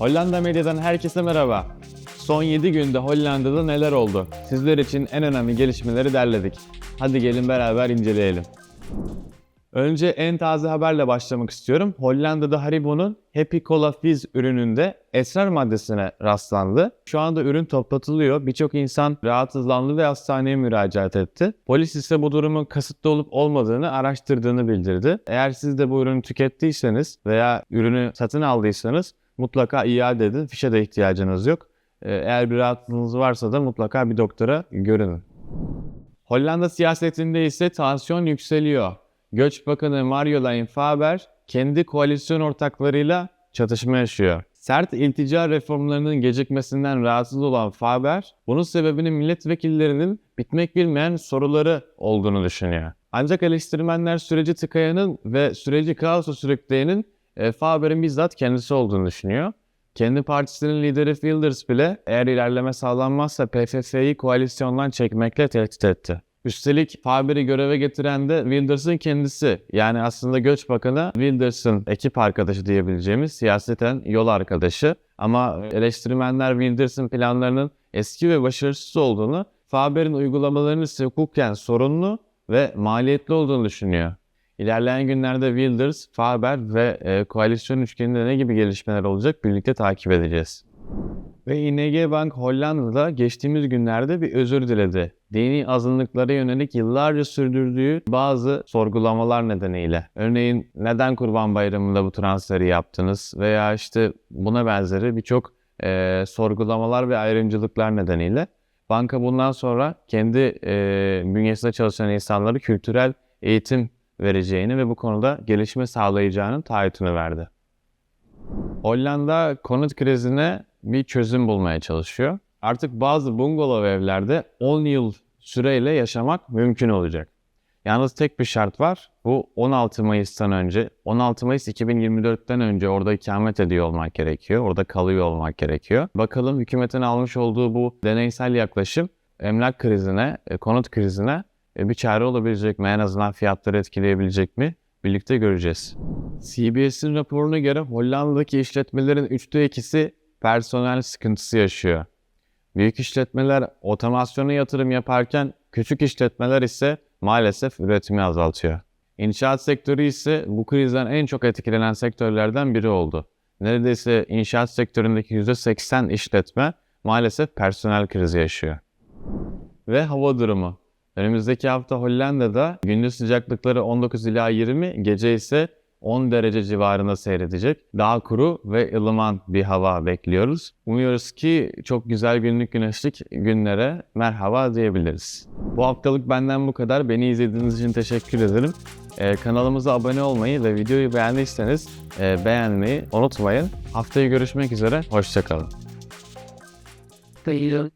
Hollanda Medya'dan herkese merhaba. Son 7 günde Hollanda'da neler oldu? Sizler için en önemli gelişmeleri derledik. Hadi gelin beraber inceleyelim. Önce en taze haberle başlamak istiyorum. Hollanda'da Haribo'nun Happy Cola Fizz ürününde esrar maddesine rastlandı. Şu anda ürün toplatılıyor. Birçok insan rahatsızlandı ve hastaneye müracaat etti. Polis ise bu durumun kasıtlı olup olmadığını araştırdığını bildirdi. Eğer siz de bu ürünü tükettiyseniz veya ürünü satın aldıysanız mutlaka iade edin. Fişe de ihtiyacınız yok. Ee, Eğer bir rahatsızlığınız varsa da mutlaka bir doktora görünün. Hollanda siyasetinde ise tansiyon yükseliyor. Göç Bakanı Marjolein Faber kendi koalisyon ortaklarıyla çatışma yaşıyor. Sert iltica reformlarının gecikmesinden rahatsız olan Faber, bunun sebebinin milletvekillerinin bitmek bilmeyen soruları olduğunu düşünüyor. Ancak eleştirmenler süreci tıkayanın ve süreci kaosa sürükleyenin e, Faber'in bizzat kendisi olduğunu düşünüyor. Kendi partisinin lideri Wilders bile eğer ilerleme sağlanmazsa PFF'yi koalisyondan çekmekle tehdit etti. Üstelik Faber'i göreve getiren de Wilders'ın kendisi. Yani aslında Göç Bakanı Wilders'ın ekip arkadaşı diyebileceğimiz siyaseten yol arkadaşı. Ama eleştirmenler Wilders'ın planlarının eski ve başarısız olduğunu, Faber'in uygulamalarının ise hukuken sorunlu ve maliyetli olduğunu düşünüyor. İlerleyen günlerde Wilders, Faber ve e, koalisyon üçgeninde ne gibi gelişmeler olacak birlikte takip edeceğiz. Ve ING Bank Hollanda'da geçtiğimiz günlerde bir özür diledi. Dini azınlıklara yönelik yıllarca sürdürdüğü bazı sorgulamalar nedeniyle. Örneğin neden Kurban Bayramı'nda bu transferi yaptınız veya işte buna benzeri birçok e, sorgulamalar ve ayrımcılıklar nedeniyle banka bundan sonra kendi e, bünyesinde çalışan insanlara kültürel eğitim vereceğini ve bu konuda gelişme sağlayacağının taahhütünü verdi. Hollanda konut krizine bir çözüm bulmaya çalışıyor. Artık bazı bungalov evlerde 10 yıl süreyle yaşamak mümkün olacak. Yalnız tek bir şart var. Bu 16 Mayıs'tan önce, 16 Mayıs 2024'ten önce orada ikamet ediyor olmak gerekiyor. Orada kalıyor olmak gerekiyor. Bakalım hükümetin almış olduğu bu deneysel yaklaşım emlak krizine, e, konut krizine bir çare olabilecek mi? En azından fiyatları etkileyebilecek mi? Birlikte göreceğiz. CBS'in raporuna göre Hollanda'daki işletmelerin 3'te 2'si personel sıkıntısı yaşıyor. Büyük işletmeler otomasyona yatırım yaparken küçük işletmeler ise maalesef üretimi azaltıyor. İnşaat sektörü ise bu krizden en çok etkilenen sektörlerden biri oldu. Neredeyse inşaat sektöründeki %80 işletme maalesef personel krizi yaşıyor. Ve hava durumu. Önümüzdeki hafta Hollanda'da gündüz sıcaklıkları 19 ila 20, gece ise 10 derece civarında seyredecek. Daha kuru ve ılıman bir hava bekliyoruz. Umuyoruz ki çok güzel günlük güneşlik günlere merhaba diyebiliriz. Bu haftalık benden bu kadar. Beni izlediğiniz için teşekkür ederim. Ee, kanalımıza abone olmayı ve videoyu beğendiyseniz e, beğenmeyi unutmayın. Haftaya görüşmek üzere. Hoşçakalın. Hayır.